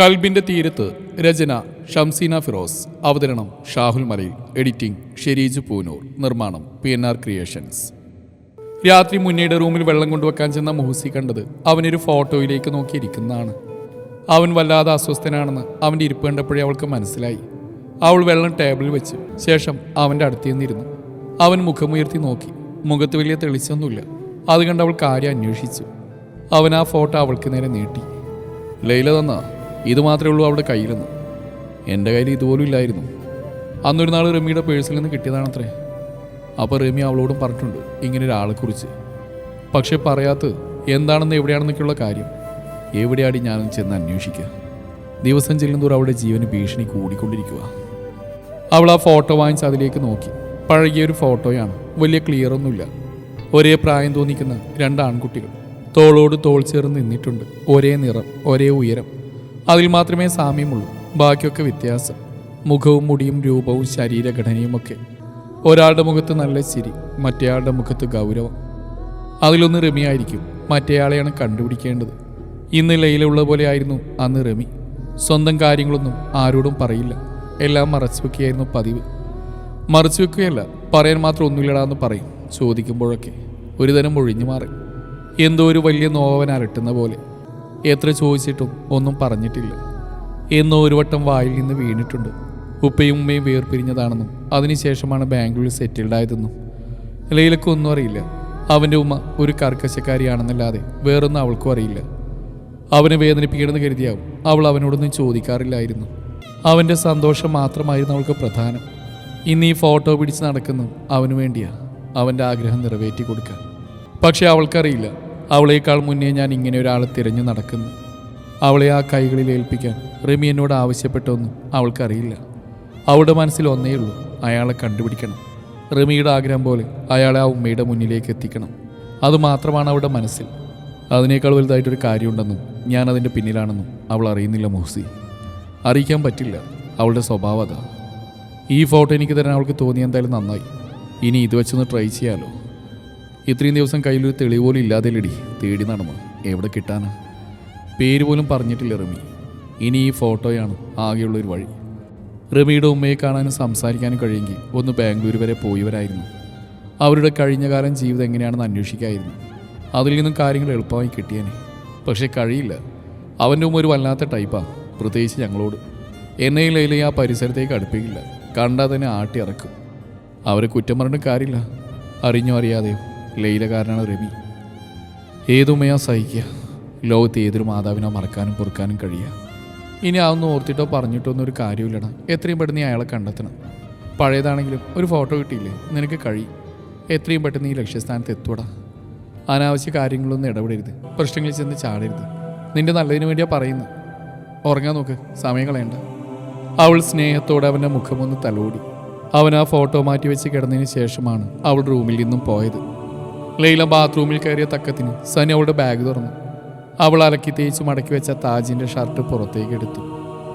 കൽബിന്റെ തീരത്ത് രചന ഷംസീന ഫിറോസ് അവതരണം ഷാഹുൽ മലയിൽ എഡിറ്റിംഗ് ഷെരീജ് പൂനൂർ നിർമ്മാണം പി എൻ ആർ ക്രിയേഷൻസ്. രാത്രി മുന്നയുടെ റൂമിൽ വെള്ളം കൊണ്ടുവെക്കാൻ ചെന്ന മുഹൂസി കണ്ടത് അവനൊരു ഫോട്ടോയിലേക്ക് നോക്കിയിരിക്കുന്നതാണ്. അവൻ വല്ലാതെ അസ്വസ്ഥനാണെന്ന് അവന്റെ ഇരിപ്പ് കണ്ടപ്പോഴേ അവൾക്ക് മനസ്സിലായി. അവൾ വെള്ളം ടേബിളിൽ വെച്ച് ശേഷം അവന്റെ അടുത്ത് നിന്നിരുന്നു അവൻ മുഖമുയർത്തി നോക്കി. മുഖത്ത് വലിയ തെളിച്ചൊന്നുമില്ല. അത് കണ്ട് അവൾ കാര്യം അന്വേഷിച്ചു. അവൻ ആ ഫോട്ടോ അവൾക്ക് നേരെ നീട്ടി. ലൈല തന്ന? ഇത് മാത്രമേ ഉള്ളൂ അവിടെ കയ്യിലെന്ന്. എന്റെ കയ്യിൽ ഇതുപോലും ഇല്ലായിരുന്നു. അന്നൊരു നാൾ റമിയുടെ പേഴ്സിൽ നിന്ന് കിട്ടിയതാണത്രേ. അപ്പോൾ റമി അവളോടും പറഞ്ഞിട്ടുണ്ട് ഇങ്ങനെ ഒരാളെക്കുറിച്ച് പക്ഷെ പറയാത്തത് എന്താണെന്ന് എവിടെയാണെന്നൊക്കെയുള്ള കാര്യം. എവിടെയാടി ഞാനും ചെന്ന് അന്വേഷിക്കുക? ദിവസം ചെല്ലുന്തോറും അവളുടെ ജീവന് ഭീഷണി കൂടിക്കൊണ്ടിരിക്കുക അവൾ ആ ഫോട്ടോ വാങ്ങിച്ച് അതിലേക്ക് നോക്കി. പഴകിയൊരു ഫോട്ടോയാണ്. വലിയ ക്ലിയർ ഒന്നുമില്ല. ഒരേ പ്രായം തോന്നിക്കുന്ന രണ്ട് ആൺകുട്ടികൾ. തോളോട് തോൾ ചേർന്ന് നിന്നിട്ടുണ്ട്. ഒരേ നിറം ഒരേ ഉയരം. അതിൽ മാത്രമേ സാമ്യമുള്ളൂ. ബാക്കിയൊക്കെ വ്യത്യാസം. മുഖവും മുടിയും രൂപവും ശരീരഘടനയും ഒക്കെ ഒരാളുടെ മുഖത്ത് നല്ല ചിരി മറ്റേയാളുടെ മുഖത്ത് ഗൗരവം. അതിലൊന്ന് റമിയായിരിക്കും മറ്റേയാളെയാണ് കണ്ടുപിടിക്കേണ്ടത്. ഇന്ന് ലൈലുള്ള പോലെ ആയിരുന്നു അന്ന് റമി. സ്വന്തം കാര്യങ്ങളൊന്നും ആരോടും പറയില്ല. എല്ലാം മറച്ചു വെക്കുകയായിരുന്നു പതിവ്. മറച്ചു വെക്കുകയല്ല പറയാൻ മാത്രം ഒന്നുമില്ലടാന്ന് പറയും. ചോദിക്കുമ്പോഴൊക്കെ ഒരുതരം ഒഴിഞ്ഞു മാറി. എന്തോ ഒരു വലിയ നോവൻ അരട്ടുന്ന പോലെ. എത്ര ചോദിച്ചിട്ടും ഒന്നും പറഞ്ഞിട്ടില്ല. എന്നോ ഒരു വട്ടം വായിൽ നിന്ന് വീണിട്ടുണ്ട്. ഉപ്പയും ഉമ്മയും വേർപിരിഞ്ഞതാണെന്നും അതിനുശേഷമാണ് ബാംഗ്ലൂരിൽ സെറ്റിൽഡ് ആയതെന്നും. ലൈലക്കൊന്നും അറിയില്ല. അവന്റെ ഉമ്മ ഒരു കർക്കശക്കാരിയാണെന്നല്ലാതെ വേറൊന്നും അവൾക്കും അറിയില്ല. അവനെ വേദനിപ്പിക്കണമെന്ന് കരുതിയാവും അവൾ അവനോടൊന്നും ചോദിക്കാറില്ലായിരുന്നു. അവന്റെ സന്തോഷം മാത്രമായിരുന്നു അവൾക്ക് പ്രധാനം. ഇന്ന് ഈ ഫോട്ടോ പിടിച്ച് നടക്കുന്നു അവന് വേണ്ടിയാണ് അവന്റെ ആഗ്രഹം നിറവേറ്റി കൊടുക്കാൻ. പക്ഷെ അവൾക്കറിയില്ല. അവളേക്കാൾ മുന്നേ ഞാൻ ഇങ്ങനെ ഒരാളെ തിരഞ്ഞു നടക്കുന്നു. അവളെ ആ കൈകളിൽ ഏൽപ്പിക്കാൻ റിമി എന്നോട് ആവശ്യപ്പെട്ടൊന്നും അവൾക്കറിയില്ല. അവളുടെ മനസ്സിൽ ഒന്നേ ഉള്ളൂ അയാളെ കണ്ടുപിടിക്കണം. റിമിയുടെ ആഗ്രഹം പോലെ അയാളെ ആ ഉമ്മയുടെ മുന്നിലേക്ക് എത്തിക്കണം. അതുമാത്രമാണ് അവളുടെ മനസ്സിൽ. അതിനേക്കാൾ വലുതായിട്ടൊരു കാര്യമുണ്ടെന്നും ഞാൻ അതിന്റെ പിന്നിലാണെന്നും അവൾ അറിയുന്നില്ല മോഹ്സി. അറിയിക്കാൻ പറ്റില്ല അവളുടെ സ്വഭാവം അതാ. ഈ ഫോട്ടോ എനിക്ക് തരാൻ അവൾക്ക് തോന്നി എന്തായാലും നന്നായി. ഇനി ഇത് വെച്ചൊന്ന് ട്രൈ ചെയ്യാലോ? ഇത്രയും ദിവസം കയ്യിലൊരു തെളിവ് പോലും ഇല്ലാതെ ലടി തേടി നടന്നു? എവിടെ കിട്ടാനാ? പേര് പോലും പറഞ്ഞിട്ടില്ല റമി. ഇനി ഈ ഫോട്ടോയാണ് ആകെയുള്ളൊരു വഴി. റമിയുടെ ഉമ്മയെ കാണാനും സംസാരിക്കാനും കഴിയുമെങ്കിൽ ഒന്ന് ബാംഗ്ലൂർ വരെ പോയവരായിരുന്നു. അവരുടെ കഴിഞ്ഞ കാലം ജീവിതം എങ്ങനെയാണെന്ന് അന്വേഷിക്കായിരുന്നു. അതിൽ നിന്നും കാര്യങ്ങൾ എളുപ്പമായി കിട്ടിയേനെ. പക്ഷേ കഴിയില്ല. അവന്റെ ഉമ്മ ഒരു വല്ലാത്ത ടൈപ്പാണ് പ്രത്യേകിച്ച് ഞങ്ങളോട്. എന്നെയും ലൈലയെ ആ പരിസരത്തേക്ക് അടുപ്പിക്കില്ല. കണ്ടാൽ തന്നെ ആട്ടി ഇറക്കും അവരെ കുറ്റം പറഞ്ഞിട്ട് കാര്യമില്ല. അറിഞ്ഞോ അറിയാതെയോ. ലൈലക്കാരനാണ് രവി. ഏതുമയാ സഹിക്കുക? ലോകത്ത് ഏതൊരു മാതാവിനോ മറക്കാനും പൊറുക്കാനും കഴിയുക? ഇനി അതൊന്നും ഓർത്തിട്ടോ പറഞ്ഞിട്ടോ ഒന്നും ഒരു കാര്യമില്ലടാ എത്രയും പെട്ടെന്ന് അയാളെ കണ്ടെത്തണം. പഴയതാണെങ്കിലും ഒരു ഫോട്ടോ കിട്ടിയില്ലേ? നിനക്ക് കഴിയും എത്രയും പെട്ടെന്ന് ഈ ലക്ഷ്യസ്ഥാനത്ത് എത്തൂടാ അനാവശ്യ കാര്യങ്ങളൊന്നും ഇടപെടരുത്. പ്രശ്നങ്ങളിൽ ചെന്ന് ചാടരുത്. നിന്റെ നല്ലതിന് വേണ്ടിയാ പറയുന്നത്. ഉറങ്ങാൻ നോക്ക്. സമയം കളയണ്ട. അവൾ സ്നേഹത്തോടെ അവന്റെ മുഖമൊന്ന് തലോടി. അവൻ ആ ഫോട്ടോ മാറ്റി വെച്ച് കിടന്നതിന് ശേഷമാണ് അവൾ റൂമിൽ നിന്നും പോയത്. ലൈല ബാത്റൂമിൽ കയറിയ തക്കത്തിന് സനി അവളുടെ ബാഗ് തുറന്നു. അവൾ അലക്കി തേച്ച് മടക്കി വെച്ച താജിന്റെ ഷർട്ട് പുറത്തേക്ക് എടുത്തു.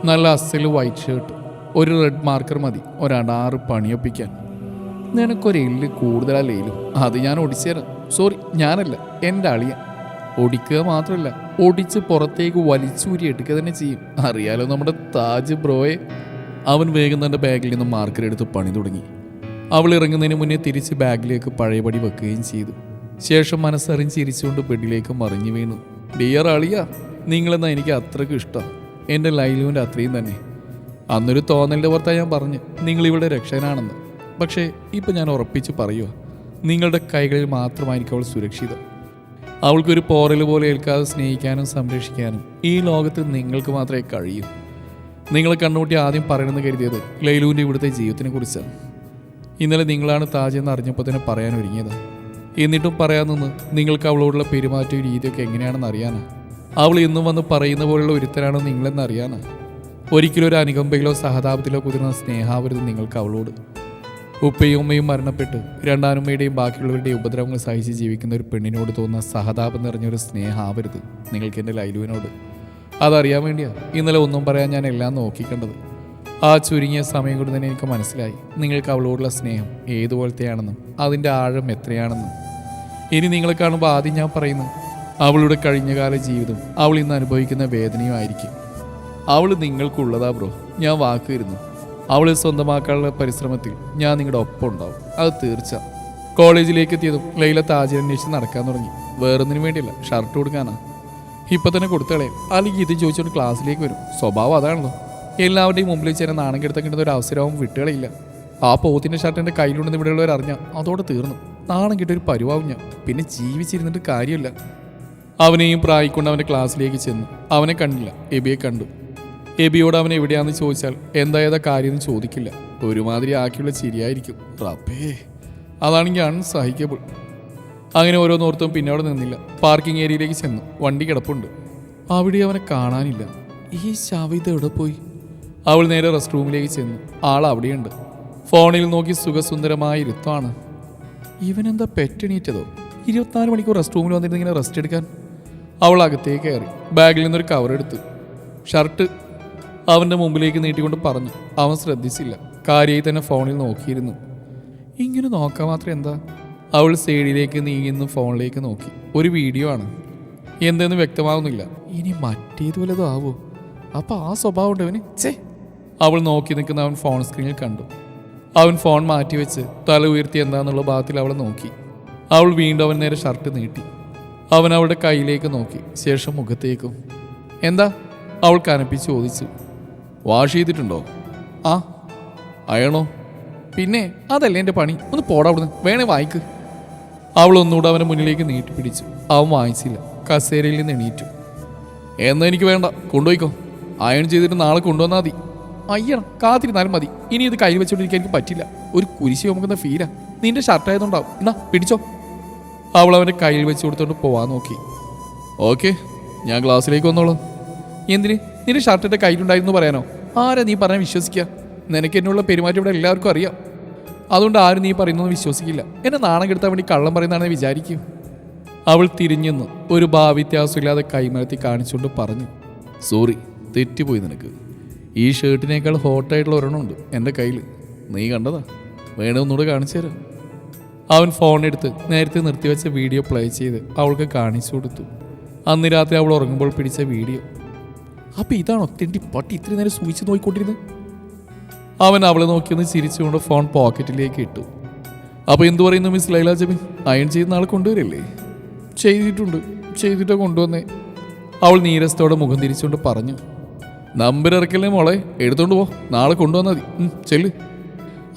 നല്ല അസിൽ വൈറ്റ് ഷർട്ട് ഒരു റെഡ് മാർക്കർ മതി ഒരടാറ് പണിയൊപ്പിക്കാൻ നിനക്കൊരു എല്ല് കൂടുതലാ ലൈലും അത് ഞാൻ ഒടിച്ചുതരാം സോറി ഞാനല്ല എന്റെ അളിയ ഒടിക്കുക മാത്രമല്ല ഒടിച്ച് പുറത്തേക്ക് വലിച്ചൂരി എടുക്കുക തന്നെ ചെയ്യും. അറിയാലോ നമ്മുടെ താജ് ബ്രോയെ? അവൻ വേഗം തന്റെ ബാഗിൽ നിന്ന് മാർക്കർ എടുത്ത് പണി തുടങ്ങി. അവൾ ഇറങ്ങുന്നതിന് മുന്നേ തിരിച്ച് ബാഗിലേക്ക് പഴയപടി വെക്കുകയും ചെയ്തു. ശേഷം മനസ്സറിഞ്ഞ് ചിരിച്ചുകൊണ്ട് ബെഡിലേക്ക് മറിഞ്ഞു വീണു. ഡിയർ അളിയ നിങ്ങളെന്നാ എനിക്ക് അത്രയ്ക്ക് ഇഷ്ടം. എന്റെ ലൈലുവിന്റെ അത്രയും തന്നെ. അന്നൊരു തോന്നലിന്റെ പുറത്താണ് ഞാൻ പറഞ്ഞു നിങ്ങളിവിടെ രക്ഷകനാണെന്ന്. പക്ഷേ ഇപ്പം ഞാൻ ഉറപ്പിച്ച് പറയുക നിങ്ങളുടെ കൈകളിൽ മാത്രമായിരിക്കും അവൾ സുരക്ഷിതം. അവൾക്കൊരു പോറൽ പോലെ ഏൽക്കാതെ സ്നേഹിക്കാനും സംരക്ഷിക്കാനും ഈ ലോകത്ത് നിങ്ങൾക്ക് മാത്രമേ കഴിയൂ. നിങ്ങളെ കണ്ണുകൂട്ടി ആദ്യം പറയണമെന്ന് കരുതിയത് ലൈലുവിന്റെ ഇവിടുത്തെ ജീവിതത്തിനെ കുറിച്ചാണ്. ഇന്നലെ നിങ്ങളാണ് താജ് എന്ന് അറിഞ്ഞപ്പോൾ തന്നെ പറയാൻ ഒരുങ്ങിയത്. എന്നിട്ടും പറയാൻ നിന്ന് നിങ്ങൾക്ക് അവളോടുള്ള പെരുമാറ്റവും രീതിയൊക്കെ എങ്ങനെയാണെന്ന് അറിയാനാ. അവൾ ഇന്നും വന്ന് പറയുന്ന പോലുള്ള ഒരുത്തരാണോ നിങ്ങളെന്ന് അറിയാനാ. ഒരിക്കലും ഒരു അനുകമ്പയിലോ സഹതാപത്തിലോ കുതിരുന്ന സ്നേഹാവരുത് നിങ്ങൾക്ക് അവളോട്. ഉപ്പയും ഉമ്മയും മരണപ്പെട്ട് രണ്ടാനുമ്മയുടെയും ബാക്കിയുള്ളവരുടെയും ഉപദ്രവങ്ങൾ സഹിച്ച് ജീവിക്കുന്ന ഒരു പെണ്ണിനോട് തോന്നുന്ന സഹതാപം നിറഞ്ഞൊരു സ്നേഹാവരുത്. നിങ്ങൾക്ക് എന്റെ ലൈലുവിനോട്. അതറിയാൻ വേണ്ടിയാണ് ഇന്നലെ ഒന്നും പറയാൻ ഞാൻ എല്ലാം നോക്കിക്കണ്ടത്. ആ ചുരുങ്ങിയ സമയം കൊണ്ട് തന്നെ എനിക്ക് മനസ്സിലായി. നിങ്ങൾക്ക് അവളോടുള്ള സ്നേഹം ഏതുപോലത്തെയാണെന്നും അതിന്റെ ആഴം എത്രയാണെന്നും. ഇനി നിങ്ങളെ കാണുമ്പോൾ ആദ്യം ഞാൻ പറയുന്നു അവളുടെ കഴിഞ്ഞകാല ജീവിതം അവൾ ഇന്ന് അനുഭവിക്കുന്ന വേദനയും ആയിരിക്കും. അവൾ നിങ്ങൾക്കുള്ളതാ ബ്രോ. ഞാൻ വാക്ക് അവളെ സ്വന്തമാക്കാനുള്ള പരിശ്രമത്തിൽ ഞാൻ നിങ്ങളുടെ ഒപ്പം ഉണ്ടാവും. അത് തീർച്ച. കോളേജിലേക്ക് എത്തിയതും ലൈല താജിനെ അന്വേഷിച്ച് നടക്കാൻ തുടങ്ങി. വേറൊന്നിനു വേണ്ടിയല്ല ഷർട്ട് കൊടുക്കാനാ. ഇപ്പൊ തന്നെ കൊടുത്തളേ. അല്ലെങ്കിൽ ഇത് ചോദിച്ചുകൊണ്ട് ക്ലാസ്സിലേക്ക് വരും. സ്വഭാവം അതാണല്ലോ. എല്ലാവരുടെയും മുമ്പിൽ ചേരാൻ നാണം കെടുത്താൻ കിട്ടുന്ന ഒരു അവസരവും വിട്ടുകളില്ല. ആ പോത്തിന്റെ ഷർട്ട് എന്റെ കയ്യിലുണ്ടെന്ന് ഇവിടെയുള്ളവർ അറിഞ്ഞ അതോടെ തീർന്നു. നാണം കിട്ടിയ ഒരു പരുവാവും ഞാൻ. പിന്നെ ജീവിച്ചിരുന്നിട്ട് കാര്യമില്ല. അവനെയും പ്രായിക്കൊണ്ട് അവന്റെ ക്ലാസ്സിലേക്ക് ചെന്നു. അവനെ കണ്ടില്ല. എബിയെ കണ്ടു. എബിയോട് അവൻ എവിടെയാണെന്ന് ചോദിച്ചാൽ എന്തായതാ കാര്യമെന്ന് ചോദിക്കില്ല. ഒരുമാതിരി ആക്കിയുള്ള ചിരിയായിരിക്കും. റബ്ബേ. അതാണെങ്കിൽ അൺസഹിക്കബിൾ. അങ്ങനെ ഓരോന്നോർത്തും പിന്നെ അവിടെ നിന്നില്ല. പാർക്കിംഗ് ഏരിയയിലേക്ക് ചെന്നു. വണ്ടി കിടപ്പുണ്ട്. അവിടെ അവനെ കാണാനില്ല. ഈ ശവിത എവിടെ പോയി? അവൾ നേരെ റെസ്റ്റ് റൂമിലേക്ക് ചെന്നു. ആൾ അവിടെയുണ്ട്. ഫോണിൽ നോക്കി സുഖസുന്ദരമായ ഇരുത്താണ്. ഇവനെന്താ പെറ്റണീറ്റതോ? ഇരുപത്തിനാല് മണിക്കൂർ റെസ്റ്റ് റൂമിൽ വന്നിട്ട് ഇങ്ങനെ റെസ്റ്റ് എടുക്കാൻ? അവൾ അകത്തേക്ക് കയറി. ബാഗിൽ നിന്നൊരു കവർ എടുത്തു. ഷർട്ട് അവന്റെ മുമ്പിലേക്ക് നീട്ടിക്കൊണ്ട് പറഞ്ഞു. അവൻ ശ്രദ്ധിച്ചില്ല. കാര്യമായി തന്നെ ഫോണിൽ നോക്കിയിരുന്നു. ഇങ്ങനെ നോക്കാൻ മാത്രം എന്താ? അവൾ സൈഡിലേക്ക് നീങ്ങുന്നു ഫോണിലേക്ക് നോക്കി. ഒരു വീഡിയോ ആണ്. എന്തെന്ന് വ്യക്തമാവുന്നില്ല. ഇനി മറ്റേതുപോലെ ആവോ? അപ്പൊ ആ സ്വഭാവം ഉണ്ട് അവന് ചേ അവൾ നോക്കി നിൽക്കുന്ന അവൻ ഫോൺ സ്ക്രീനിൽ കണ്ടു. അവൻ ഫോൺ മാറ്റിവെച്ച് തല ഉയർത്തി എന്താന്നുള്ള ഭാഗത്തിൽ അവളെ നോക്കി. അവൾ വീണ്ടും അവൻ നേരെ ഷർട്ട് നീട്ടി. അവൻ അവളുടെ കയ്യിലേക്ക് നോക്കി. ശേഷം മുഖത്തേക്കും. എന്താ? അവൾ കനപ്പിച്ച് ചോദിച്ചു. വാഷ് ചെയ്തിട്ടുണ്ടോ? ആ. അയണോ പിന്നെ അതല്ലേ എന്റെ പണി? ഒന്ന് പോടാ അവിടുന്ന്. വേണേ വായിക്ക്. അവൾ ഒന്നുകൂടെ അവന്റെ മുന്നിലേക്ക് നീട്ടി പിടിച്ചു. അവൻ വായിച്ചില്ല. കസേരയിൽ നിന്ന് എണീറ്റു. എന്നാ എനിക്ക് വേണ്ട. കൊണ്ടുപോയിക്കോ. അയൺ ചെയ്തിട്ട് നാളെ കൊണ്ടുവന്നാൽ മതി. അയ്യണം കാത്തിരുന്നാലും മതി. ഇനി ഇത് കയ്യിൽ വെച്ചോണ്ടിരിക്കാൻ എനിക്ക് പറ്റില്ല. ഒരു കുരിശി ചുമക്കുന്ന ഫീലാ നിന്റെ ഷർട്ട് ആയതുകൊണ്ടാവും. എന്നാ പിടിച്ചോ. അവൾ അവന്റെ കയ്യിൽ വെച്ച് കൊടുത്തോണ്ട് പോവാൻ നോക്കി. ഓക്കെ ഞാൻ ക്ലാസ്സിലേക്ക് വന്നോളാം. എന്തിന്? നിന്റെ ഷർട്ടിന്റെ കയ്യിലുണ്ടായിരുന്നു പറയാനോ? ആരാ നീ പറഞ്ഞാൽ വിശ്വസിക്കുക നിനക്ക് എന്നുള്ള പെരുമാറ്റം ഇവിടെ എല്ലാവർക്കും അറിയാം. അതുകൊണ്ട് ആരും നീ പറയുന്നൊന്നും വിശ്വസിക്കില്ല. എന്നെ നാണം കെടുത്താൻ വേണ്ടി കള്ളം പറയുന്നതാണെന്ന് വിചാരിക്കും. അവൾ തിരിഞ്ഞെന്ന് ഒരു ഭാവിത്യാസമില്ലാതെ കൈമലത്തി കാണിച്ചുകൊണ്ട് പറഞ്ഞു. സോറി തെറ്റിപ്പോയി നിനക്ക്. ഈ ഷർട്ടിനേക്കാൾ ഹോട്ടായിട്ടുള്ള ഒരെണ്ണമുണ്ട് എന്റെ കയ്യിൽ. നീ കണ്ടതാ? വേണേ ഒന്നുകൂടെ കാണിച്ചു തരാം. അവൻ ഫോൺ എടുത്ത് നേരത്തെ നിർത്തിവെച്ച വീഡിയോ പ്ലേ ചെയ്ത് അവൾക്ക് കാണിച്ചു കൊടുത്തു. അന്ന് രാത്രി അവൾ ഉറങ്ങുമ്പോൾ പിടിച്ച വീഡിയോ അപ്പം ഇതാണോ തെണ്ടി പട്ടി ഇത്രയും നേരം സൂചിച്ച് നോക്കിക്കൊണ്ടിരുന്നത്? അവൻ അവളെ നോക്കിയൊന്ന് ചിരിച്ചുകൊണ്ട് ഫോൺ പോക്കറ്റിലേക്ക് ഇട്ടു. അപ്പോൾ എന്തു പറയുന്നു മിസ് ലൈല ജമി? അയൺ ചെയ്യുന്ന ആൾ കൊണ്ടുവരില്ലേ? ചെയ്തിട്ടുണ്ട്. ചെയ്തിട്ടോ കൊണ്ടുവന്നേ. അവൾ നീരസത്തോടെ മുഖം തിരിച്ചുകൊണ്ട് പറഞ്ഞു. നമ്പർ മോളെ? എടുത്തോണ്ട് പോ. നാളെ കൊണ്ടുവന്നാൽ മതി. ചെല്ല്.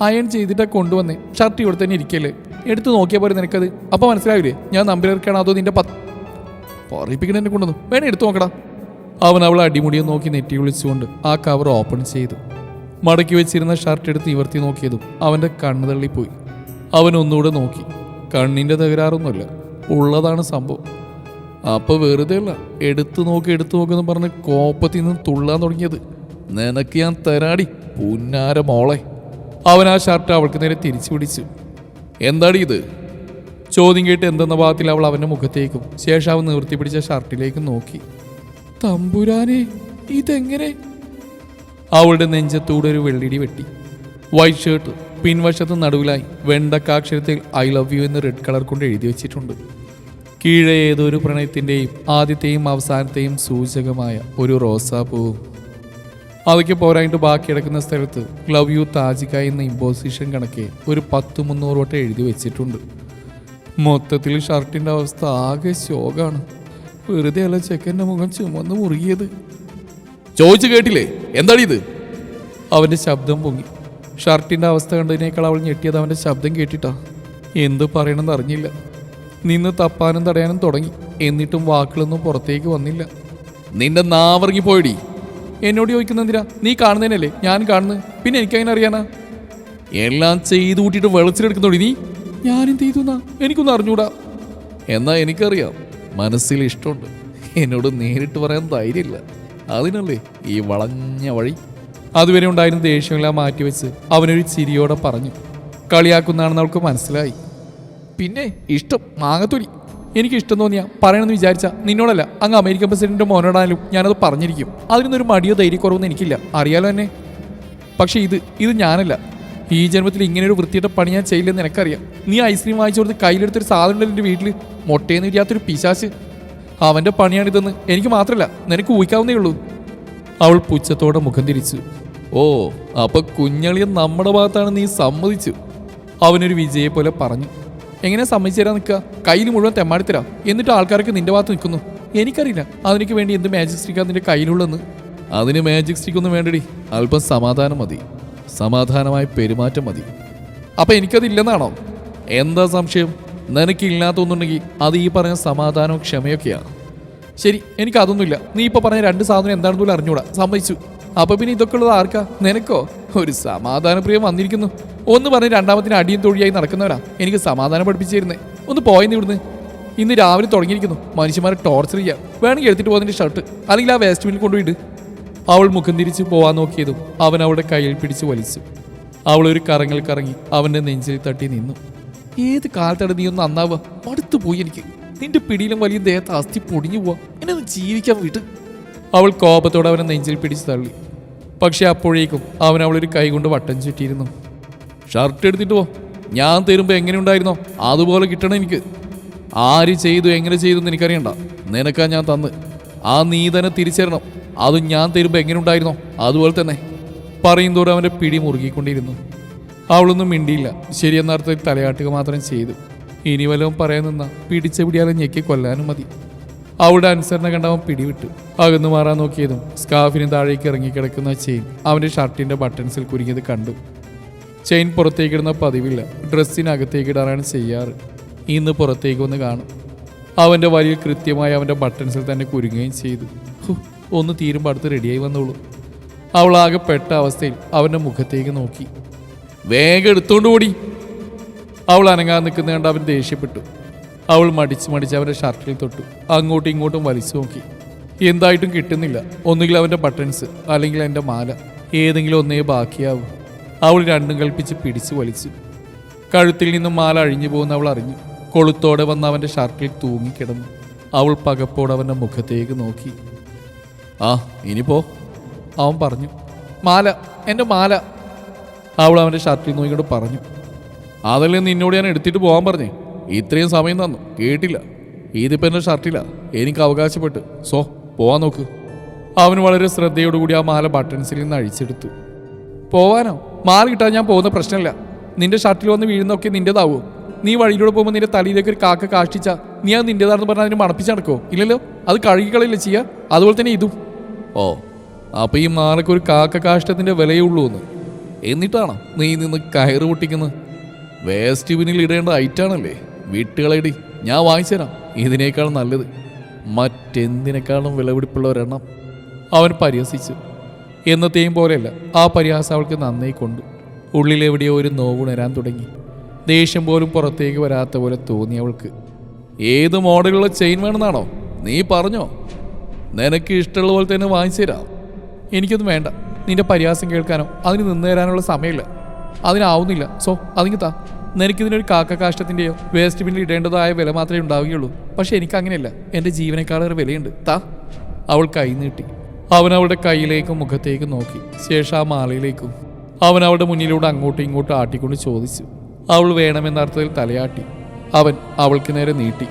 അയൺ ചെയ്തിട്ടാ കൊണ്ടുവന്നേ. ഷർട്ട് ഇവിടെ തന്നെ ഇരിക്കല്ലേ. എടുത്ത് നോക്കിയാൽ പോരെ നിനക്കത്. അപ്പൊ മനസ്സിലാവില്ലേ? ഞാൻ നമ്പർ അതോ നിന്റെ പത്ത്? പറയിപ്പിക്കണ എന്നെ കൊണ്ടുവന്നു. വേണേ എടുത്തു നോക്കടാ. അവൻ അവളെ അടിമുടിയെ നോക്കി നെറ്റി വിളിച്ചുകൊണ്ട് ആ കവർ ഓപ്പൺ ചെയ്തു. മടക്കി വെച്ചിരുന്ന ഷർട്ട് എടുത്ത് ഇവർത്തി നോക്കിയതും അവന്റെ കണ്ണ് തള്ളിപ്പോയി. അവൻ ഒന്നുകൂടെ നോക്കി. കണ്ണിന്റെ തകരാറൊന്നുമില്ല. ഉള്ളതാണ് സംഭവം. അപ്പൊ വെറുതെ അല്ല എടുത്തു നോക്കി എടുത്തു നോക്കെന്ന് പറഞ്ഞ് കോപ്പത്തിൽ നിന്ന് തുള്ളാൻ തുടങ്ങിയത്. നിനക്ക് ഞാൻ തരാടി പുന്നാര മോളെ. അവൻ ആ ഷർട്ട് അവൾക്ക് നേരെ തിരിച്ചു പിടിച്ചു. എന്താടി ഇത്? ചോദ്യം കേട്ട് എന്തെന്ന ഭാഗത്തിൽ അവൾ അവന്റെ മുഖത്തേക്കും ശേഷം അവൻ നിവർത്തി പിടിച്ച ഷർട്ടിലേക്കും നോക്കി. തമ്പുരാനെ ഇതെങ്ങനെ? അവളുടെ നെഞ്ചത്തൂടെ ഒരു വെള്ളിടി വെട്ടി. വൈറ്റ് ഷർട്ട് പിൻവശത്ത് നടുവിലായി വെണ്ടക്കാക്ഷരത്തിൽ ഐ ലവ് യു എന്ന് റെഡ് കളർ കൊണ്ട് എഴുതി വെച്ചിട്ടുണ്ട്. കീഴെ ഏതൊരു പ്രണയത്തിന്റെയും ആദ്യത്തെയും അവസാനത്തെയും സൂചകമായ ഒരു റോസാപ്പൂവും അവയ്ക്ക് പോരായിട്ട് ബാക്കി കിടക്കുന്ന സ്ഥലത്ത് ലവ് യു താജിക എന്ന ഇമ്പോസിഷൻ കണക്കെ ഒരു പത്ത് മുന്നൂറ് വട്ടം എഴുതി വെച്ചിട്ടുണ്ട്. മൊത്തത്തിൽ ഷർട്ടിന്റെ അവസ്ഥ ആകെ ശോകാണ്. വെറുതെ അല്ല ചെക്കന്റെ മുഖം ചുമന്ന് മുറുകിയത്. ചോദിച്ചു കേട്ടില്ലേ? എന്താണ് ഇത് അവന്റെ ശബ്ദം പൊങ്ങി. ഷർട്ടിന്റെ അവസ്ഥ കണ്ടതിനേക്കാൾ അവൾ ഞെട്ടിയത് അവന്റെ ശബ്ദം കേട്ടിട്ടാ. എന്ത് പറയണമെന്ന് അറിഞ്ഞില്ല. നിന്ന് തപ്പാനും തടയാനും തുടങ്ങി. എന്നിട്ടും വാക്കുകളൊന്നും പുറത്തേക്ക് വന്നില്ല. നിന്റെ നാവറങ്ങി പോയടി. എന്നോട് ചോദിക്കുന്ന എന്തിനാ നീ കാണുന്നതിനല്ലേ? ഞാൻ കാണുന്നത്. പിന്നെ എനിക്കങ്ങനെ അറിയാനാ? എല്ലാം ചെയ്തു കൂട്ടിയിട്ട് വെളച്ചിലെടുക്കുന്നോടി നീ? ഞാനും ചെയ്തു എനിക്കൊന്നും അറിഞ്ഞൂടാ. എന്നാ എനിക്കറിയാം. മനസ്സിൽ ഇഷ്ടമുണ്ട്. എന്നോട് നേരിട്ട് പറയാൻ ധൈര്യമില്ല. അതിനല്ലേ ഈ വളഞ്ഞ വഴി? അതുവരെ ഉണ്ടായിരുന്ന ദേഷ്യമെല്ലാം മാറ്റിവെച്ച് അവനൊരു ചിരിയോടെ പറഞ്ഞു. കളിയാക്കുന്നതാണെന്ന് അവൾക്ക് മനസ്സിലായി. പിന്നെ ഇഷ്ടം മാങ്ങത്തൊലി. എനിക്ക് ഇഷ്ടം തോന്നിയാ പറയണമെന്ന് വിചാരിച്ച നിന്നോടല്ല അങ്ങ് അമേരിക്കൻ പ്രസിഡന്റിന്റെ മോനോടായാലും ഞാനത് പറഞ്ഞിരിക്കും. അതിനൊന്നൊരു മടിയോ ധൈര്യക്കുറവൊന്നും എനിക്കില്ല. അറിയാലോ എന്നെ? പക്ഷേ ഇത് ഇത് ഞാനല്ല. ഈ ജന്മത്തിൽ ഇങ്ങനെ ഒരു വൃത്തിയുടെ പണി ഞാൻ ചെയ്യില്ലെന്ന് എനിക്കറിയാം. നീ ഐസ്ക്രീം വാങ്ങിച്ചു കൊടുത്ത് കയ്യിലെടുത്തൊരു സാധനം എന്റെ വീട്ടിൽ മുട്ടയെന്ന് ഇല്ലാത്തൊരു പിശാച്ച്. അവന്റെ പണിയാണിതെന്ന് എനിക്ക് മാത്രമല്ല നിനക്ക് ഊഹിക്കാവുന്നേ ഉള്ളൂ. അവൾ പുച്ഛത്തോടെ മുഖം തിരിച്ചു. ഓ അപ്പൊ കുഞ്ഞളിയൻ നമ്മുടെ ഭാഗത്താണ് നീ സമ്മതിച്ചു. അവനൊരു വിജയെ പോലെ പറഞ്ഞു. എങ്ങനെ സമ്മതിച്ചു തരാൻ നിൽക്കുക? കയ്യിൽ മുഴുവൻ തെമ്മാടിത്തരാ. എന്നിട്ട് ആൾക്കാർക്ക് നിന്റെ ഭാഗത്ത് നിൽക്കുന്നു. എനിക്കറിയില്ല. അതിനു വേണ്ടി എന്ത് മാജിക് സ്റ്റിക്കാ നിന്റെ കയ്യിലുള്ളെന്ന് അതിന് മാജിക് സ്റ്റിക്ക് ഒന്നും വേണ്ടടി. അല്പം സമാധാനം മതി. സമാധാനമായ പെരുമാറ്റം മതി. അപ്പൊ എനിക്കതില്ലെന്നാണോ? എന്താ സംശയം? നിനക്കില്ലാത്തൊന്നുണ്ടെങ്കിൽ അത് ഈ പറഞ്ഞ സമാധാനവും ക്ഷമയൊക്കെയാണ് ശരി എനിക്കതൊന്നുമില്ല. നീ ഇപ്പൊ പറഞ്ഞ രണ്ട് സാധനം എന്താണെന്ന് പോലും അറിഞ്ഞൂടാ. സമ്മതിച്ചു. അപ്പൊ പിന്നെ ഇതൊക്കെ ഉള്ളത് ആർക്കാ? നിനക്കോ? ഒരു സമാധാനപ്രിയം വന്നിരിക്കുന്നു. ഒന്ന് പറഞ്ഞ് രണ്ടാമത്തിന് അടിയും തൊഴിയായി നടക്കുന്നവരാ എനിക്ക് സമാധാനം പഠിപ്പിച്ചിരുന്നേ. ഒന്ന് പോയെന്ന് ഇവിടുന്ന്. ഇന്ന് രാവിലെ തുടങ്ങിയിരിക്കുന്നു. മനുഷ്യന്മാരെ ടോർച്ചർ ചെയ്യാം. വേണമെങ്കിൽ എടുത്തിട്ട് പോകുന്നതിന്റെ ഷർട്ട് അല്ലെങ്കിൽ ആ വേസ്റ്റ് ബിന്നിൽ കൊണ്ടുപോയിട്ട് അവൾ മുഖം തിരിച്ച് പോവാൻ നോക്കിയതും അവൻ അവളുടെ കയ്യിൽ പിടിച്ച് വലിച്ചു. അവൾ ഒരു കറങ്ങൽ കറങ്ങി അവന്റെ നെഞ്ചിൽ തട്ടി നിന്നു. ഏത് കാലത്താണ് നീ ഒന്ന് നന്നാവുക? അടുത്തു പോയി എനിക്ക്. നിന്റെ പിടിയിലും വലിയ ദേഹത്ത് അസ്ഥി പൊടിഞ്ഞു പോവാ. എന്നെ ഒന്ന് ജീവിക്കാൻ വിട്ട് അവൾ കോപത്തോടെ അവനെ നെഞ്ചിൽ പിടിച്ച് തള്ളി. പക്ഷെ അപ്പോഴേക്കും അവൻ അവളൊരു കൈ കൊണ്ട് വട്ടം ചുറ്റിയിരുന്നു. ഷർട്ട് എടുത്തിട്ട് പോ. ഞാൻ തരുമ്പോൾ എങ്ങനെ ഉണ്ടായിരുന്നോ? അതുപോലെ കിട്ടണം എനിക്ക്. ആര് ചെയ്തു എങ്ങനെ ചെയ്തു എന്ന് എനിക്കറിയണ്ട. നിനക്കാ ഞാൻ തന്ന്. ആ നീ തന്നെ തിരിച്ചറിയണം അത് ഞാൻ തരുമ്പോൾ എങ്ങനെ ഉണ്ടായിരുന്നോ? അതുപോലെ തന്നെ. പറയും തോറും അവന്റെ പിടി മുറുകിക്കൊണ്ടിരുന്നു. അവളൊന്നും മിണ്ടിയില്ല. ശരിയെന്ന അർത്ഥത്തിൽ തലയാട്ടുക മാത്രം ചെയ്തു. ഇനി വല്ലതും പറയാൻ നിന്ന. പിടിച്ച പിടിയാലും ഞെക്കി കൊല്ലാനും മതി. അവളുടെ അനുസരണ കണ്ടവൻ പിടിവിട്ടു. അകന്നു മാറാൻ നോക്കിയതും സ്കാഫിന് താഴേക്ക് ഇറങ്ങിക്കിടക്കുന്ന ചെയിൻ അവന്റെ ഷർട്ടിന്റെ ബട്ടൺസിൽ കുരുങ്ങിയത് കണ്ടു. ചെയിൻ പുറത്തേക്ക് ഇടുന്ന പതിവില്ല. ഡ്രസ്സിനകത്തേക്ക് ഇടാനാണ് ചെയ്യാറ്. ഇന്ന് പുറത്തേക്ക് വന്ന് കാണും. അവന്റെ വലിയ കൃത്യമായി അവന്റെ ബട്ടൺസിൽ തന്നെ കുരുങ്ങുകയും ചെയ്തു. ഒന്ന് തീരുമ്പോൾ അടുത്ത് റെഡിയായി വന്നോളൂ. അവൾ ആകെ പെട്ട അവസ്ഥയിൽ അവന്റെ മുഖത്തേക്ക് നോക്കി. വേഗം എടുത്തോണ്ട് ഓടി. അവൾ അനങ്ങാൻ നിൽക്കുന്ന കണ്ട് അവൻ ദേഷ്യപ്പെട്ടു. അവൾ മടിച്ച് മടിച്ച് അവന്റെ ഷർട്ടിൽ തൊട്ടു. അങ്ങോട്ടും ഇങ്ങോട്ടും വലിച്ചു നോക്കി. എന്തായിട്ടും കിട്ടുന്നില്ല. ഒന്നുകിൽ അവന്റെ ബട്ടൺസ് അല്ലെങ്കിൽ എന്റെ മാല. ഏതെങ്കിലും ഒന്നേ ബാക്കിയാവും. അവൾ രണ്ടും കൽപ്പിച്ച് പിടിച്ചു വലിച്ചു. കഴുത്തിൽ നിന്നും മാല അഴിഞ്ഞു പോകുന്ന അവൾ അറിഞ്ഞു. കൊളുത്തോടെ വന്ന് അവന്റെ ഷർട്ടിൽ തൂങ്ങിക്കിടന്നു. അവൾ പകപ്പോടെ അവന്റെ മുഖത്തേക്ക് നോക്കി. ആ ഇനിപ്പോ അവൻ പറഞ്ഞു മാല എന്റെ മാല. അവൾ അവന്റെ ഷർട്ടിൽ നോക്കിക്കൊണ്ട് പറഞ്ഞു അതല്ലേ നിന്നോട് ഞാൻ എടുത്തിട്ട് പോകാൻ പറഞ്ഞേ. ഇത്രയും സമയം തന്നു. കേട്ടില്ല. ഇതിപ്പോൾ എന്റെ ഷർട്ടില്ല എനിക്ക് അവകാശപ്പെട്ട്. സോ പോവാൻ നോക്ക്. അവൻ വളരെ ശ്രദ്ധയോടുകൂടി ആ മാല ബട്ടൺസിൽ നിന്ന് അഴിച്ചെടുത്തു. പോവാനോ? മാല കിട്ടാൻ ഞാൻ പോകുന്ന പ്രശ്നമില്ല. നിന്റെ ഷർട്ടിൽ വന്ന് വീഴുന്നൊക്കെ നിന്റേതാവോ. നീ വഴിയിലൂടെ പോകുമ്പോൾ നിന്റെ തലയിലേക്ക് ഒരു കാക്ക കാഷ്ടിച്ച നീ അത് നിന്റേതാണെന്ന് പറഞ്ഞാൽ അതിന് മണപ്പിച്ച് നടക്കുമോ ഇല്ലല്ലോ. അത് കഴുകിക്കളയില്ല ചെയ്യുക അതുപോലെ തന്നെ ഇതും. ഓ അപ്പോൾ ഈ മാലയ്ക്ക് ഒരു കാക്ക കാഷ്ടത്തിന്റെ വിലയുള്ളൂ എന്ന്. എന്നിട്ടാണോ നീ നിന്ന് കയറ് പൊട്ടിക്കുന്നത്? വേസ്റ്റ് ബിന്നിൽ ഇടേണ്ട ഐറ്റാണല്ലേ? വീട്ടുകളെടി ഞാൻ വാങ്ങിച്ചു തരാം ഇതിനേക്കാൾ നല്ലത് മറ്റെന്തിനേക്കാളും വിലപിടിപ്പുള്ള ഒരെണ്ണം അവൻ പരിഹസിച്ചു. എന്നത്തെയും പോലെയല്ല ആ പരിഹാസം അവൾക്ക് നന്നായി കൊണ്ടു. ഉള്ളിലെവിടെയോ ഒരു നോവുണരാൻ തുടങ്ങി. ദേഷ്യം പോലും പുറത്തേക്ക് വരാത്ത പോലെ തോന്നി അവൾക്ക്. ഏത് മോഡലുള്ള ചെയിൻ വേണമെന്നാണോ? നീ പറഞ്ഞോ? നിനക്ക് ഇഷ്ടമുള്ള പോലെ തന്നെ വാങ്ങിച്ചു തരാം എനിക്കൊന്നും വേണ്ട. നിന്റെ പരിഹാസം കേൾക്കാനോ അതിന് നിന്നു തരാനുള്ള സമയമില്ല. അതിനാവുന്നില്ല. സോ അതിങ്ങ് താ. നിനക്കിതിനൊരു കാക്ക കാഷ്ടത്തിന്റെയോ വേസ്റ്റ് ബിന്നിൽ ഇടേണ്ടതായ വില മാത്രമേ ഉണ്ടാവുകയുള്ളൂ. പക്ഷെ എനിക്ക് അങ്ങനെയല്ല എന്റെ ജീവനേക്കാളേറെ വിലയുണ്ട്. താ അവൾ കൈ നീട്ടി. അവൻ അവളുടെ കയ്യിലേക്കും മുഖത്തേക്കും നോക്കി. ശേഷം ആ മാലയിലേക്കും അവൻ അവളുടെ മുന്നിലൂടെ അങ്ങോട്ടും ഇങ്ങോട്ടും ആട്ടിക്കൊണ്ട് ചോദിച്ചു. അവൾ വേണമെന്ന അർത്ഥത്തിൽ തലയാട്ടി. അവൻ അവൾക്ക് നേരെ നീട്ടി.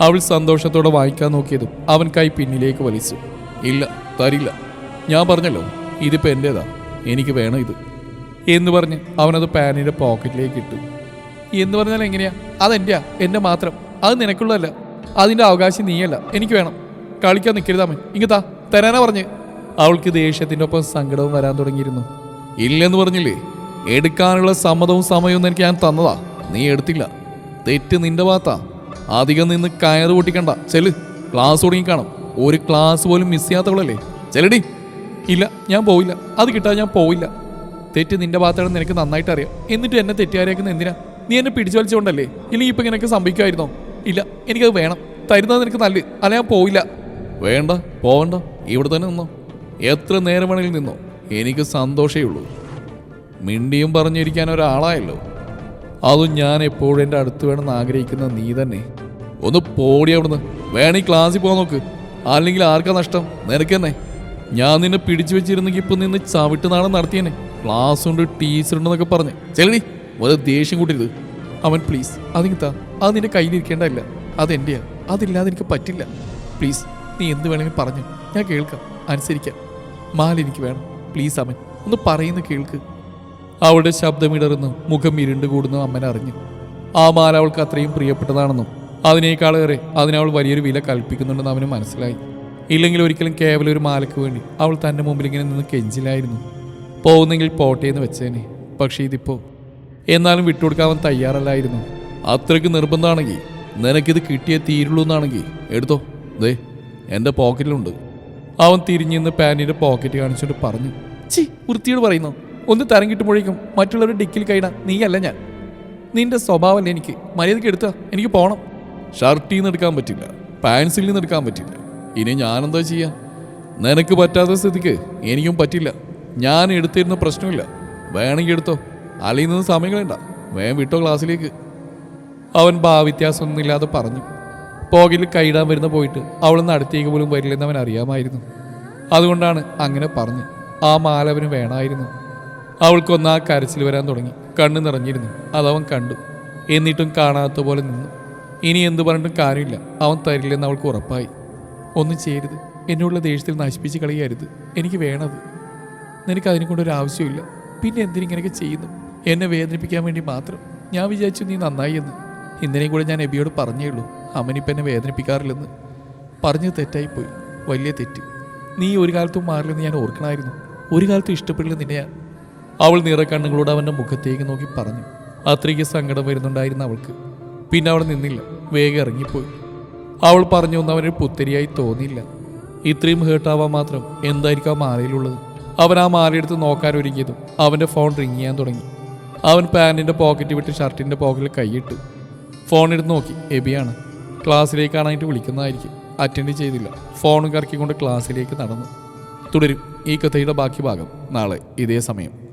അവൾ സന്തോഷത്തോടെ വാങ്ങിക്കാൻ നോക്കിയതും അവൻ കൈ പിന്നിലേക്ക് വലിച്ചു. ഇല്ല തരില്ല. ഞാൻ പറഞ്ഞല്ലോ ഇതിപ്പോൾ എന്റേതാണ് എനിക്ക് വേണം ഇത്. എന്ന് പറഞ്ഞ് അവനത് പാനിന്റെ പോക്കറ്റിലേക്ക് ഇട്ടു. എന്ന് പറഞ്ഞാൽ എങ്ങനെയാ? അതെന്റെ എന്റെ മാത്രം. അത് നിനക്കുള്ളതല്ല. അതിന്റെ അവകാശം നീയല്ല. എനിക്ക് വേണം. കളിക്കാൻ നിൽക്കരുതാമൻ ഇങ്ങത്താ തരാനാ പറഞ്ഞ്. അവൾക്ക് ദേഷ്യത്തിന്റെ ഒപ്പം സങ്കടവും വരാൻ തുടങ്ങിയിരുന്നു. ഇല്ലെന്ന് പറഞ്ഞില്ലേ? എടുക്കാനുള്ള സമ്മതവും സമയവും എനിക്ക് ഞാൻ തന്നതാ. നീ എടുത്തില്ല. തെറ്റ് നിന്റെ ഭാഗത്താ. അധികം നിന്ന് കയറ് പൊട്ടിക്കണ്ട. ചെൽ ക്ലാസ് തുടങ്ങി കാണും. ഒരു ക്ലാസ് പോലും മിസ് ചെയ്യാത്തവളല്ലേ? ചെല്ലടി. ഇല്ല ഞാൻ പോവില്ല. അത് കിട്ടാതെ ഞാൻ പോവില്ല. തെറ്റ് നിന്റെ ഭാഗത്താണെന്ന് നിനക്ക് നന്നായിട്ട് അറിയാം. എന്നിട്ട് എന്നെ തെറ്റുകാരിയാക്കുന്ന എന്തിനാ? നീ എന്നെ പിടിച്ചു വലിച്ചുകൊണ്ടല്ലേ ഇല്ലെങ്കിൽ ഇപ്പൊ ഇങ്ങനെയൊക്കെ സംഭവിക്കുമായിരുന്നോ? ഇല്ല എനിക്കത് വേണം. തരുന്നത് നിനക്ക് നല്ല അല്ല ഞാൻ പോയില്ല വേണ്ട പോവണ്ട. ഇവിടെ തന്നെ നിന്നോ. എത്ര നേരം വേണമെങ്കിലും നിന്നോ. എനിക്ക് സന്തോഷമേ ഉള്ളൂ. മിണ്ടിയും പറഞ്ഞിരിക്കാൻ ഒരാളായല്ലോ. അതും ഞാൻ എപ്പോഴും എന്റെ അടുത്ത് വേണമെന്ന് ആഗ്രഹിക്കുന്ന നീ തന്നെ. ഒന്ന് പോടി അവിടുന്ന്. വേണമെങ്കിൽ ക്ലാസ്സിൽ പോകാൻ നോക്ക്. അല്ലെങ്കിൽ ആർക്കാ നഷ്ടം? നിനക്ക് തന്നെ. ഞാൻ നിന്നെ പിടിച്ചു വെച്ചിരുന്നെങ്കിൽ ഇപ്പം നിന്ന് ചവിട്ട് നാടൻ നടത്തിയേനെ. ക്ലാസ് ഉണ്ട് ടീച്ചർ ഉണ്ടെന്നൊക്കെ പറഞ്ഞ്. ചെല്ലടി. ഒരു ദേഷ്യം കൂട്ടരുത്. അവൻ പ്ലീസ് അതിങ്ങത്താ അത് നിന്റെ കയ്യിലിരിക്കേണ്ടതല്ല അതെന്റെയാ അതില്ലാതെ എനിക്ക് പറ്റില്ല. പ്ലീസ് നീ എന്ത് വേണമെങ്കിലും പറഞ്ഞു. ഞാൻ കേൾക്കാം. അനുസരിക്കാം. മാല എനിക്ക് വേണം. പ്ലീസ് അമ്മൻ ഒന്ന് പറയുന്ന കേൾക്ക്. അവളുടെ ശബ്ദമിടറുന്നു മുഖം ഇരുണ്ട് കൂടുന്നു അമ്മൻ അറിഞ്ഞു. ആ മാല അവൾക്ക് അത്രയും പ്രിയപ്പെട്ടതാണെന്നും അതിനേക്കാളേറെ അതിനവൾ വലിയൊരു വില കൽപ്പിക്കുന്നുണ്ടെന്ന് അവന് മനസ്സിലായി. ഇല്ലെങ്കിൽ ഒരിക്കലും കേവല ഒരു മാലയ്ക്ക് വേണ്ടി അവൾ തന്റെ മുമ്പിൽ ഇങ്ങനെ നിന്ന് കെഞ്ചിലായിരുന്നു. പോകുന്നെങ്കിൽ പോട്ടേന്ന് വെച്ചേനെ. പക്ഷേ ഇതിപ്പോ എന്നാലും വിട്ടുകൊടുക്കാൻ തയ്യാറല്ലായിരുന്നു. അത്രയ്ക്ക് നിർബന്ധമാണെങ്കിൽ നിനക്കിത് കിട്ടിയേ തീരുള്ളൂ എന്നാണെങ്കിൽ എടുത്തോ. ദേ എന്റെ പോക്കറ്റിലുണ്ട്. അവൻ തിരിഞ്ഞു നിന്ന് പാന്റിന്റെ പോക്കറ്റ് കാണിച്ചുകൊണ്ട് പറഞ്ഞു ചി വൃത്തിയോട് പറയുന്നു. ഒന്ന് തരം കിട്ടുമ്പോഴേക്കും മറ്റുള്ളവരുടെ ഡിക്കിൽ കഴിയണ നീയല്ല ഞാൻ. നിന്റെ സ്വഭാവമല്ലേ എനിക്ക്. മര്യാദയ്ക്ക് എടുത്താ. എനിക്ക് പോകണം ഷർട്ടിൽ നിന്ന് എടുക്കാൻ പറ്റില്ല. പാൻസിൽ നിന്ന് എടുക്കാൻ പറ്റില്ല. ഇനി ഞാനെന്താ ചെയ്യാ? നിനക്ക് പറ്റാത്ത സ്ഥിതിക്ക് എനിക്കും പറ്റില്ല. ഞാൻ എടുത്തിരുന്ന പ്രശ്നമില്ല. വേണമെങ്കിൽ എടുത്തോ. അലയുന്നത് സമയം കളയണ്ട വേഗം വിട്ടോ ക്ലാസ്സിലേക്ക് അവൻ ഭാവ്യത്യാസമൊന്നുമില്ലാതെ പറഞ്ഞു. പോകിൽ കൈയിടാൻ വരുന്ന പോയിട്ട് അവൾ നടത്തിയേക്ക് പോലും വരില്ലെന്ന് അവൻ അറിയാമായിരുന്നു. അതുകൊണ്ടാണ് അങ്ങനെ പറഞ്ഞ്. ആ മാല അവന് വേണമായിരുന്നു. അവൾക്കൊന്ന് ആ കരച്ചിൽ വരാൻ തുടങ്ങി. കണ്ണ് നിറഞ്ഞിരുന്നു. അതവൻ കണ്ടു. എന്നിട്ടും കാണാത്ത പോലെ നിന്നു. ഇനി എന്തു പറഞ്ഞിട്ടും കാര്യമില്ല. അവൻ തരില്ലെന്ന് അവൾക്ക് ഉറപ്പായി. ഒന്നും ചെയ്യരുത്. എന്നോടുള്ള ദേഷ്യത്തിൽ നശിപ്പിച്ച് കളയരുത്. എനിക്ക് വേണത്. നിനക്ക് അതിനെ ആവശ്യമില്ല പിന്നെ എന്തിനിങ്ങനെയൊക്കെ ചെയ്യുന്നു? എന്നെ വേദനിപ്പിക്കാൻ വേണ്ടി മാത്രം. ഞാൻ വിചാരിച്ചു നീ നന്നായി എന്ന്. ഇന്നലെയും കൂടെ ഞാൻ എബിയോട് പറഞ്ഞേയുള്ളൂ അമ്മനിപ്പം എന്നെ വേദനിപ്പിക്കാറില്ലെന്ന്. പറഞ്ഞ് തെറ്റായിപ്പോയി വലിയ തെറ്റ്. നീ ഒരു കാലത്തും മാറില്ലെന്ന് ഞാൻ ഓർക്കണമായിരുന്നു. ഒരു കാലത്തും ഇഷ്ടപ്പെടില്ല നിന്നെ ഞാൻ. അവൾ നിറക്കണ്ണുകളോട് അവന്റെ മുഖത്തേക്ക് നോക്കി പറഞ്ഞു. അത്രയ്ക്ക് സങ്കടം വരുന്നുണ്ടായിരുന്നു അവൾക്ക്. പിന്നെ അവൾ നിന്നില്ല വേഗം ഇറങ്ങിപ്പോയി. അവൾ പറഞ്ഞു പറഞ്ഞൊന്നും അവനൊരു പുത്തരിയായി തോന്നിയില്ല. ഇത്രയും ഹേർട്ടാവാൻ മാത്രം എന്തായിരിക്കും ആ മാലയിലുള്ളത്? അവൻ ആ മാലയെടുത്ത് നോക്കാൻ ഒരുങ്ങിയതും അവന്റെ ഫോൺ റിങ് ചെയ്യാൻ തുടങ്ങി. അവൻ പാന്റിന്റെ പോക്കറ്റ് വിട്ട് ഷർട്ടിന്റെ പോക്കറ്റിൽ കൈയിട്ടു. ഫോൺ എടുത്ത് നോക്കി. എബിയാണ്. ക്ലാസ്സിലേക്ക് കാണാനായിട്ട് വിളിക്കുന്നതായിരിക്കും. അറ്റൻഡ് ചെയ്തില്ല. ഫോൺ കറക്കിക്കൊണ്ട് ക്ലാസ്സിലേക്ക് നടന്നു. തുടരും. ഈ കഥയുടെ ബാക്കി ഭാഗം നാളെ ഇതേ സമയം.